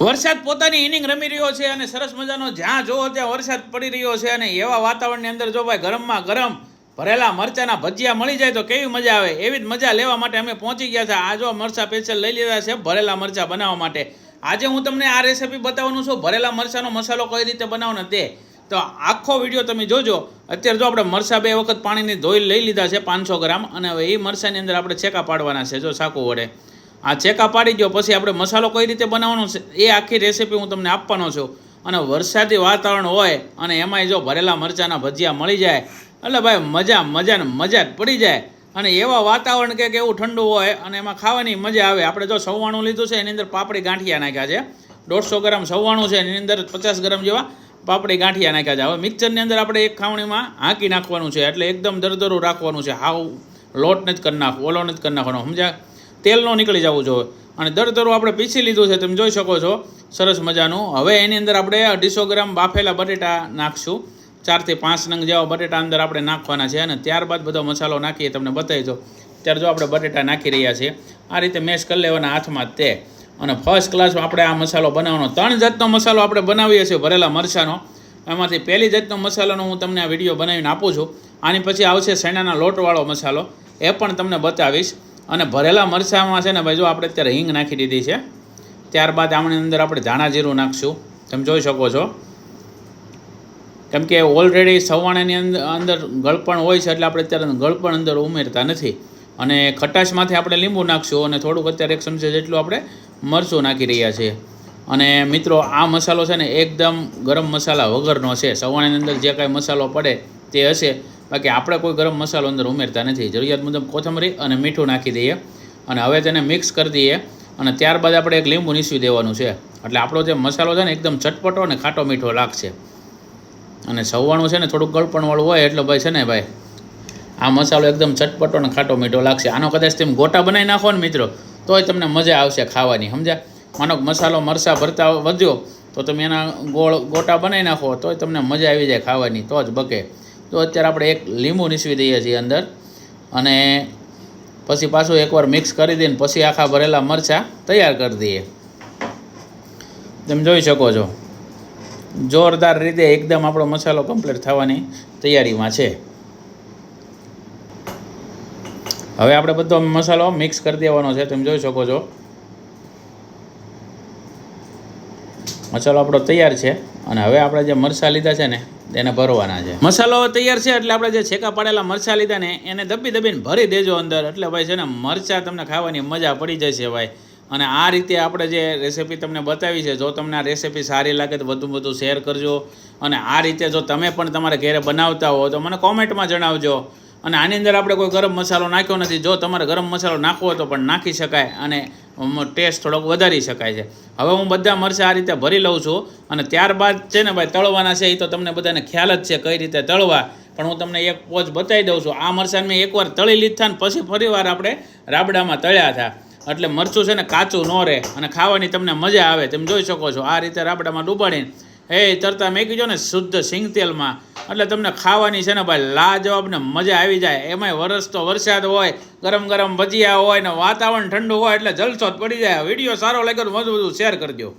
વરસાદ પોતાની ઇનિંગ રમી રહ્યો છે અને સરસ મજાનો જ્યાં જોવો ત્યાં વરસાદ પડી રહ્યો છે અને એવા વાતાવરણની અંદર જો ભાઈ ગરમમાં ગરમ ભરેલા મરચાના ભજીયા મળી જાય તો કેવી મજા આવે? એવી જ મજા લેવા માટે અમે પહોંચી ગયા છે. આ જો મરચા સ્પેશિયલ લઈ લીધા છે ભરેલા મરચા બનાવવા માટે. આજે હું તમને આ રેસીપી બતાવવાનું છું. ભરેલા મરચાનો મસાલો કઈ રીતે બનાવવાનો તે. તો આખો વીડિયો તમે જોજો. અત્યારે જો આપણે મરચા બે વખત પાણીની ધોઈ લઈ લીધા છે પાંચસો ગ્રામ અને હવે એ મરચાની અંદર આપણે છેકા પાડવાના છે. જો સાકુ વડે. આ ચેકા પાડી ગયો પછી આપણે મસાલો કઈ રીતે બનાવવાનો છે, એ આખી રેસીપી હું તમને આપવાનો છું. અને વરસાદી વાતાવરણ હોય, અને એમાંય જો ભરેલા મરચાંના ભજીયા મળી જાય, એટલે ભાઈ મજા મજાને મજા જ પડી જાય. અને એવા વાતાવરણ કે એવું ઠંડુ હોય, અને એમાં ખાવાની મજા આવે. આપણે જો સવાણું લીધું છે, એની અંદર પાપડી ગાંઠિયા નાખ્યા છે. દોઢસો ગ્રામ સવવાણું છે, એની અંદર પચાસ ગ્રામ જેવા પાપડી ગાંઠિયા નાખ્યા છે. હવે મિક્સરની અંદર આપણે એક ખાવણીમાં હાંકી નાખવાનું છે, એટલે એકદમ દરદરું રાખવાનું છે. હાવ, લોટ નથી કરી નાખવો, ઓલો નથી કરી નાખવાનો. સમજ્યા? તેલ નો નીકળી જવું જોઈએ. અને દરદરું આપણે પીસી લીધું છે તમે જોઈ શકો છો. સરસ મજાનું. હવે એની અંદર આપણે અઢીસો ગ્રામ બાફેલા બટેટા નાખશું. ચારથી પાંચ નંગ જેવા બટેટા અંદર આપણે નાખવાના છે અને ત્યારબાદ બધો મસાલો નાખીએ તમને બતાવી દો ત્યારે જો આપણે બટેટા નાખી રહ્યા છીએ, આ રીતે મેશ કરી લેવાના હાથમાં તે. અને ફર્સ્ટ ક્લાસમાં આપણે આ મસાલો બનાવવાનો. ત્રણ જાતનો મસાલો આપણે બનાવીએ છીએ ભરેલા મરચાંનો. એમાંથી પહેલી જાતનો મસાલાનો હું તમને આ વીડિયો બનાવીને આપું છું. આની પછી આવશે શેણાના લોટવાળો મસાલો. એ પણ તમને બતાવીશ. અને ભરેલા મરચાંમાં છે ને ભાઈ જો આપણે અત્યારે હિંગ નાખી દીધી છે, ત્યારબાદ આમની અંદર આપણે ધાણા જીરું નાખશું. તમે જોઈ શકો છો. કેમ કે ઓલરેડી સવાણાની અંદર અંદર ગળપણ હોય છે એટલે આપણે અત્યારે ગળપણ અંદર ઉમેરતા નથી. અને ખટાશમાંથી આપણે લીંબુ નાખશું અને થોડુંક અત્યારે એક ચમચે જેટલું આપણે મરચું નાખી રહ્યા છીએ. અને મિત્રો, આ મસાલો છે ને એકદમ ગરમ મસાલા વગરનો છે. સવાણાની અંદર જે કાંઈ મસાલો પડે તે હશે. બાકી આપણે કોઈ ગરમ મસાલો અંદર ઉમેરતા નથી. જરૂરિયાત મુજબ કોથમરી અને મીઠું નાખી દઈએ અને હવે તેને મિક્સ કરી દઈએ અને ત્યારબાદ આપણે એક લીંબુ નીસવી દેવાનું છે. એટલે આપણો જે મસાલો છે ને એકદમ ચટપટો અને ખાટો મીઠો લાગશે. અને સવાણું છે ને થોડુંક ગળપણવાળું હોય એટલે ભાઈ છે ને ભાઈ, આ મસાલો એકદમ ચટપટો અને ખાટો મીઠો લાગશે. આનો કદાચ તેમ ગોટા બનાવી નાખો ને મિત્રો, તોય તમને મજા આવશે ખાવાની. સમજ્યા? માનો મસાલો મરસા ભરતા વધ્યો, તો તમે એના ગોળ ગોટા બનાવી નાખો, તોય તમને મજા આવી જાય ખાવાની. તો જ બકે. તો અત્યારે આપણે એક લીંબુ નીસવી દઈએ છીએ અંદર. અને પછી પાછું એકવાર મિક્સ કરી દઈને પછી આખા ભરેલા મરચાં તૈયાર કરી દઈએ. તમે જોઈ શકો છો. જોરદાર રીતે એકદમ આપણો મસાલો કમ્પ્લીટ થવાની તૈયારીમાં છે. હવે આપણે બધો મસાલો મિક્સ કરી દેવાનો છે. તમે જોઈ શકો છો. મસાલો આપણો તૈયાર છે. અને હવે આપણે જે મરચાં લીધા છે ને એને ભરવાના છે. મસાલો તૈયાર છે એટલે આપણે જે છેકા પાડેલા મરચા લીધા ને એને દબી દબીને ભરી દેજો અંદર. એટલે ભાઈ છે ને મરચાં તમને ખાવાની મજા પડી જશે ભાઈ. અને આ રીતે આપણે જે રેસીપી તમને બતાવી છે, જો તમને આ રેસીપી સારી લાગે તો વધુ વધુ શેર કરજો. અને આ રીતે જો તમે પણ તમારે ઘરે બનાવતા હો તો મને કોમેન્ટમાં જણાવજો. અને આની અંદર આપણે કોઈ ગરમ મસાલો નાખ્યો નથી. જો તમારે ગરમ મસાલો નાખવો તો પણ નાખી શકાય. અને ટેસ્ટ થોડોક વધારી શકાય છે. હવે હું બધા મરચાં આ રીતે ભરી લઉં છું અને ત્યારબાદ છે ને ભાઈ તળવાના છે એ તો તમને બધાને ખ્યાલ જ છે કઈ રીતે તળવા. પણ હું તમને એક પોચ બતાવી દઉં છું. આ મરચાં મેં એકવાર તળી લીધા ને પછી ફરીવાર આપણે રાબડામાં તળ્યા હતા. એટલે મરચું છે ને કાચું ન રહે અને ખાવાની તમને મજા આવે. તમે જોઈ શકો છો આ રીતે રાબડામાં ડૂબાડીને. એ તરતા મેં કીધું ને, શુદ્ધ સિંગ તેલમાં. એટલે તમને ખાવાની છે ને ભાઈ લાજવાબ ને મજા આવી જાય. એમાંય વરસ તો વરસાદ હોય, ગરમ ગરમ ભજીયા હોય ને વાતાવરણ ઠંડુ હોય એટલે જલસો જ પડી જાય. વીડિયો સારો લાગ્યો વધુ વધુ શેર કરજો.